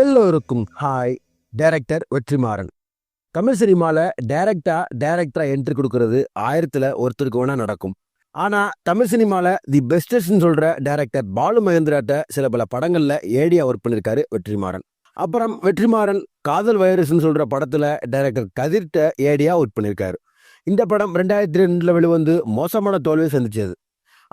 எல்லோருக்கும் hi director Vetrimaaran. Tamil சினிமாவில் டைரக்டாக டைரக்டராக என்ட்ரி கொடுக்கறது ஆயிரத்தில் ஒருத்தருக்கு வேணால் நடக்கும். ஆனால் தமிழ் சினிமாவில் தி பெஸ்டஸ்ன்னு சொல்கிற டைரக்டர் பாலு மகேந்திராட்ட சில பல படங்களில் ஏடியா ஒர்க் பண்ணியிருக்காரு வெற்றிமாறன். அப்புறம் வெற்றிமாறன் காதல் வைரஸ்னு சொல்கிற படத்தில் டைரக்டர் கதிர்ட்ட ஏடியா ஒர்க் பண்ணியிருக்காரு இந்த படம் ரெண்டாயிரத்தி ரெண்டில் வெளிவந்து மோசமான தோல்வியை சந்திச்சது.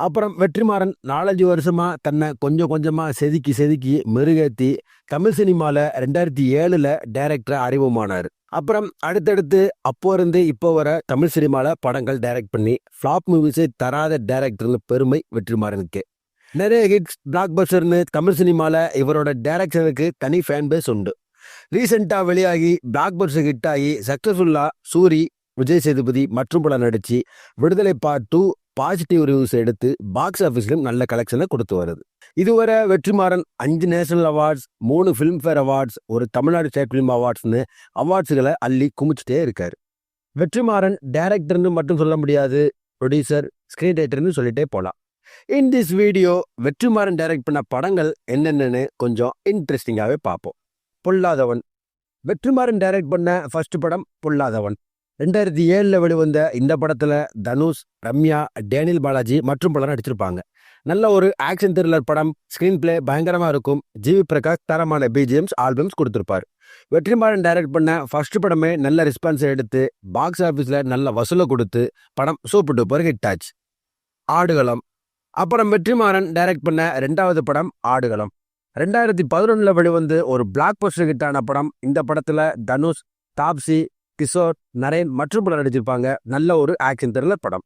அப்புறம் வெற்றிமாறன் நாலஞ்சு வருஷமா தன்னை கொஞ்சம் கொஞ்சமாக செதுக்கி செதுக்கி மெருகேத்தி தமிழ் சினிமாவில் ரெண்டாயிரத்தி ஏழில் டைரக்டராக அறிமுகமானார். அப்புறம் அடுத்தடுத்து அப்போ இருந்து இப்போ வர தமிழ் சினிமாவில் படங்கள் டைரக்ட் பண்ணி ஃப்ளாப் மூவிஸை தராத டேரக்டர்னு பெருமை வெற்றிமாறனுக்கு. நிறைய ஹிட்ஸ் பிளாக் பஸ்டர்னு தமிழ் சினிமாவில் இவரோட டைரக்ஷனுக்கு தனி ஃபேன் பேஸ் உண்டு. ரீசெண்டாக வெளியாகி பிளாக் பஸ்டர் ஹிட் ஆகி சக்ஸஸ்ஃபுல்லாக சூரி விஜய் சேதுபதி மற்றும் படம் நடிச்சு Viduthalai part two positive reviews எடுத்து பாக்ஸ் ஆஃபீஸ்லையும் நல்ல கலெக்ஷனை கொடுத்து வருது. இதுவரை வெற்றிமாறன் அஞ்சு நேஷனல் அவார்ட்ஸ் மூணு ஃபிலிம்ஃபேர் அவார்ட்ஸ் ஒரு தமிழ்நாடு ஸ்டேட் ஃபிலிம் அவார்ட்ஸ்னு அவார்ட்ஸுகளை அள்ளி குமிச்சிட்டே இருக்காரு. வெற்றிமாறன் டைரக்டர்னு மட்டும் சொல்ல முடியாது ப்ரொடியூசர் ஸ்க்ரீன் ரைட்டர்னு சொல்லிட்டே போகலாம் in this video Vetrimaaran direct பண்ண படங்கள் என்னென்னு கொஞ்சம் இன்ட்ரெஸ்டிங்காகவே பார்ப்போம். பொல்லாதவன். வெற்றிமாறன் டைரக்ட் பண்ண ஃபர்ஸ்ட் படம் பொல்லாதவன். ரெண்டாயிரத்தி ஏழில் வெளிவந்த இந்த படத்தில் தனுஷ் ரம்யா டேனியல் பாலாஜி மற்றும் பலரும் நடிச்சிருப்பாங்க. நல்ல ஒரு ஆக்ஷன் த்ரில்லர் படம் ஸ்க்ரீன் பிளே பயங்கரமாக இருக்கும். ஜிவி பிரகாஷ் தரமான பிஜிஎம்ஸ் ஆல்பம்ஸ் கொடுத்துருப்பார். வெற்றிமாறன் டைரக்ட் பண்ண ஃபர்ஸ்ட் படமே நல்ல ரெஸ்பான்ஸ் எடுத்து பாக்ஸ் ஆஃபீஸில் நல்ல வசூலை கொடுத்து படம் சூப்பர் டூப்பர் ஹிட் ஆச்சு. ஆடுகளம். அப்புறம் வெற்றிமாறன் டைரக்ட் பண்ண ரெண்டாவது படம் ஆடுகளம். ரெண்டாயிரத்தி பதினொன்றில் வெளிவந்து ஒரு பிளாக் போஸ்டர் ஹிட்டான படம். இந்த படத்தில் தனுஷ் தாப்சி கிஷோர் நரேன் மற்றும் பலர் நடிச்சிருப்பாங்க. நல்ல ஒரு ஆக்ஷன் த்ரில்லர் படம்.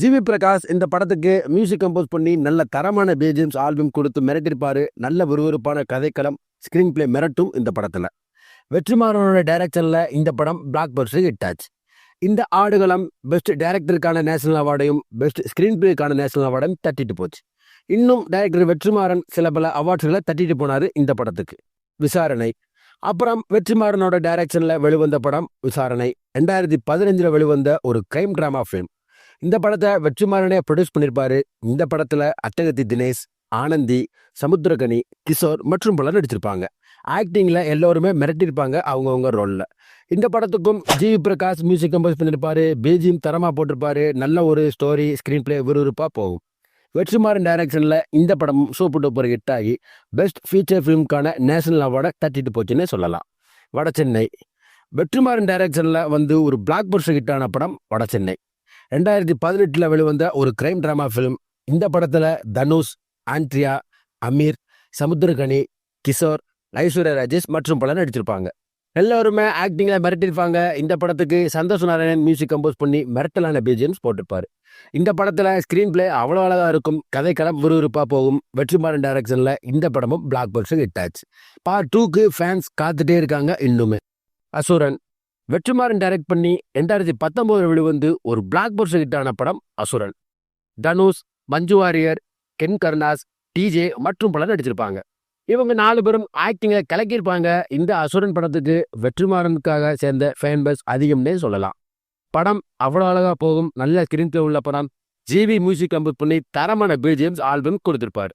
ஜிவி பிரகாஷ் இந்த படத்துக்கு மியூசிக் கம்போஸ் பண்ணி நல்ல தரமான பேஜியம்ஸ் ஆல்பம் கொடுத்து மிரட்டிருப்பாரு. நல்ல விறுவிறுப்பான கதைக்களம் ஸ்கிரீன் பிளே மிரட்டும் இந்த படத்தில். வெற்றிமாறனோட டைரக்ஷனில் இந்த படம் பிளாக் பஸ்டர் ஹிட் ஆச்சு. இந்த ஆடுகளம் பெஸ்ட் டைரக்டருக்கான நேஷனல் அவார்டையும் பெஸ்ட் ஸ்கிரீன் பிளேக்கான நேஷனல் அவார்டையும் தட்டிட்டு போச்சு. இன்னும் டைரக்டர் வெற்றிமாறன் சில பல அவார்ட்ஸ்களை தட்டிட்டு போனார் இந்த படத்துக்கு. விசாரணை. அப்புறம் வெற்றிமாறனோட டைரக்ஷனில் வெளிவந்த படம் விசாரணை. ரெண்டாயிரத்தி பதினஞ்சில் வெளிவந்த ஒரு கிரைம் ட்ராமா ஃபிலிம் இந்த படத்தை வெற்றிமாறனே ப்ரொடியூஸ் பண்ணியிருப்பாரு இந்த படத்தில் அத்தகத்தி தினேஷ் ஆனந்தி சமுத்திரகனி கிஷோர் மற்றும் பலர் நடிச்சிருப்பாங்க. ஆக்டிங்கில் எல்லோருமே மிரட்டியிருப்பாங்க அவங்கவுங்க ரோலில் இந்த படத்துக்கும் ஜிவி பிரகாஷ் மியூசிக் கம்போஸ் பண்ணியிருப்பாரு பிஜிஎம் தரமாக போட்டிருப்பாரு. நல்ல ஒரு ஸ்டோரி ஸ்க்ரீன் பிளே விறுவிறுப்பாக போகும். வெற்றிமாறன் டைரக்ஷனில் இந்த படமும் சூப்பர் டூப்பர் ஹிட் ஆகி பெஸ்ட் ஃபீச்சர் ஃபிலிம்க்கான நேஷனல் அவார்டை தட்டிட்டு போச்சுன்னே சொல்லலாம். வட சென்னை. வெற்றிமாறன் டைரக்ஷனில் வந்து ஒரு பிளாக் பஸ்டர் ஹிட்டான படம் வட சென்னை. ரெண்டாயிரத்தி பதினெட்டில் வெளிவந்த ஒரு கிரைம் ட்ராமா ஃபிலிம் இந்த படத்தில் தனுஷ் ஆண்ட்ரியா அமீர் சமுத்திரகனி கிஷோர் ஐஸ்வர்யா ராஜேஷ் மற்றும் பலர் நடிச்சிருப்பாங்க. எல்லோருமே ஆக்டிங்கில் மிரட்டியிருப்பாங்க. இந்த படத்துக்கு சந்தோஷ் நாராயணன் மியூசிக் கம்போஸ் பண்ணி மிரட்டலான பிஜிஎம்ஸ் போட்டிருப்பார். இந்த படத்தில் ஸ்க்ரீன் பிளே அவ்வளோ அழகாக இருக்கும். கதைக்களம் விறுவிறுப்பாக போகும். வெற்றிமாறன் டைரக்ஷனில் இந்த படமும் பிளாக் பஸ்டர் ஹிட் ஆச்சு. பார்ட் டூக்கு ஃபேன்ஸ் காத்துட்டே இருக்காங்க இன்னுமே. அசுரன். வெற்றிமாறன் டைரக்ட் பண்ணி ரெண்டாயிரத்தி பத்தொம்போதில் வெளிவந்து ஒரு பிளாக் பஸ்டர் ஹிட்டான படம் அசுரன். தனுஷ் மஞ்சு வாரியர் கென் கருணாஸ் டிஜே மற்றும் பலர் நடிச்சிருப்பாங்க. இவங்க நாலு பேரும் ஆக்டிங்கை கலக்கியிருப்பாங்க. இந்த அசுரன் படத்துக்கு வெற்றிமாறனுக்காக சேர்ந்த ஃபேன் பஸ் அதிகம்னே சொல்லலாம். படம் அவ்வளோ அழகாக போகும். நல்ல ஸ்கிரீன் உள்ள படம். ஜிவி மியூசிக் கம்போஸ் பண்ணி தரமான பிஜிஎம்ஸ் ஆல்பம் கொடுத்திருப்பார்.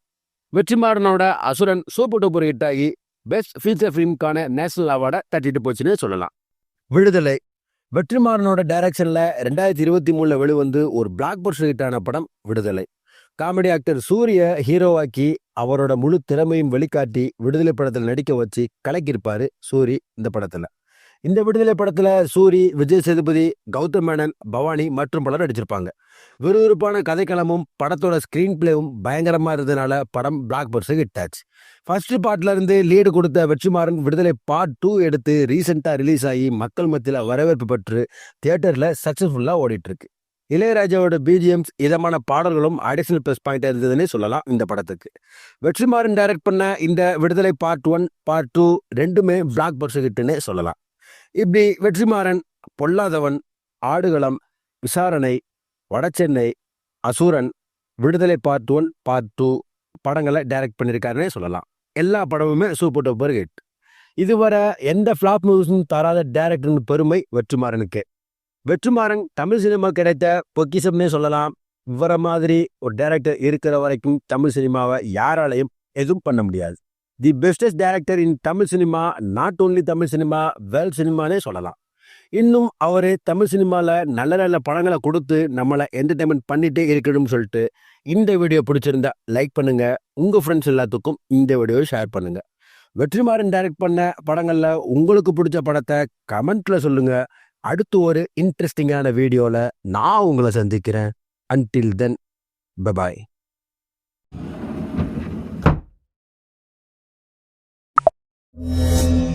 வெற்றிமாறனோட அசுரன் சூப்பர் டூப்பர் ஹிட் ஆகி பெஸ்ட் ஃபீச்சர் ஃபிலிம்க்கான நேஷனல் அவார்டை தட்டிட்டு போச்சுன்னு சொல்லலாம். விடுதலை. வெற்றிமாறனோட டைரக்ஷனில் ரெண்டாயிரத்தி இருபத்தி மூணில் வெளிவந்து ஒரு பிளாக் பஸ்டர் ஹிட்டான படம் விடுதலை. காமெடி ஆக்டர் சூரிய ஹீரோவாக்கி அவரோட முழு திறமையும் வெளிக்காட்டி விடுதலை படத்தில் நடிக்க வச்சு கலக்கியிருப்பாரு சூரி இந்த படத்தில். இந்த விடுதலை படத்தில் சூரி விஜய் சேதுபதி கௌதம் மேனன் பவானி மற்றும் பலர் நடிச்சிருப்பாங்க. விறுவிறுப்பான கதைக்களமும் படத்தோட ஸ்க்ரீன் பிளேவும் பயங்கரமாக இருந்ததுனால படம் பிளாக் பர்ஸ் ஹிட் ஆச்சு ஃபர்ஸ்ட் பார்ட்லேருந்து லீடு கொடுத்த வெற்றிமாறன் விடுதலை பார்ட் டூ எடுத்து ரீசெண்டாக ரிலீஸ் ஆகி மக்கள் மத்தியில் வரவேற்பு பெற்று தியேட்டரில் சக்ஸஸ்ஃபுல்லாக ஓடிட்டுருக்கு. இளையராஜாவோட பிஜிஎம்ஸ் இதமான பாடல்களும் அடிஷனல் ப்ளஸ் பாயிண்ட் இருந்ததுன்னே சொல்லலாம் இந்த படத்துக்கு. வெற்றிமாறன் டைரக்ட் பண்ண இந்த Viduthalai part one part two ரெண்டுமே பிளாக் பர்ஸ் ஹிட்டுன்னே சொல்லலாம். இப்படி வெற்றிமாறன் பொல்லாதவன் ஆடுகளம் விசாரணை Vadachennai அசூரன் Viduthalai part one part two படங்களை டைரக்ட் பண்ணியிருக்காருன்னே சொல்லலாம். எல்லா படமுமே சூப்பர் டூப்பர் ஹிட் இதுவரை எந்த ஃப்ளாப் மூவிஸும் தராத டேரக்டர்னு பெருமை வெற்றிமாறனுக்கு. வெற்றிமாறன் தமிழ் சினிமா கிடைத்த பொக்கிஷம்னே சொல்லலாம். இவர மாதிரி ஒரு டேரக்டர் இருக்கிற வரைக்கும் தமிழ் சினிமாவை யாராலையும் எதுவும் பண்ண முடியாது. The bestest director in Tamil cinema not only Tamil cinema world சினிமானே சொல்லலாம். இன்னும் அவர் தமிழ் சினிமாவில் நல்ல நல்ல படங்களை கொடுத்து நம்மளை என்டர்டைன்மெண்ட் பண்ணிகிட்டே இருக்கணும்னு சொல்லிட்டு இந்த வீடியோ பிடிச்சிருந்தா லைக் பண்ணுங்கள் உங்கள் ஃப்ரெண்ட்ஸ் எல்லாத்துக்கும் இந்த வீடியோவை ஷேர் பண்ணுங்கள் வெற்றிமாறன் டைரக்ட் பண்ண படங்களில் உங்களுக்கு பிடிச்ச படத்தை கமெண்ட்டில் சொல்லுங்கள் அடுத்து ஒரு இன்ட்ரெஸ்டிங்கான வீடியோவில் நான் உங்களை சந்திக்கிறேன். Until then bye bye Música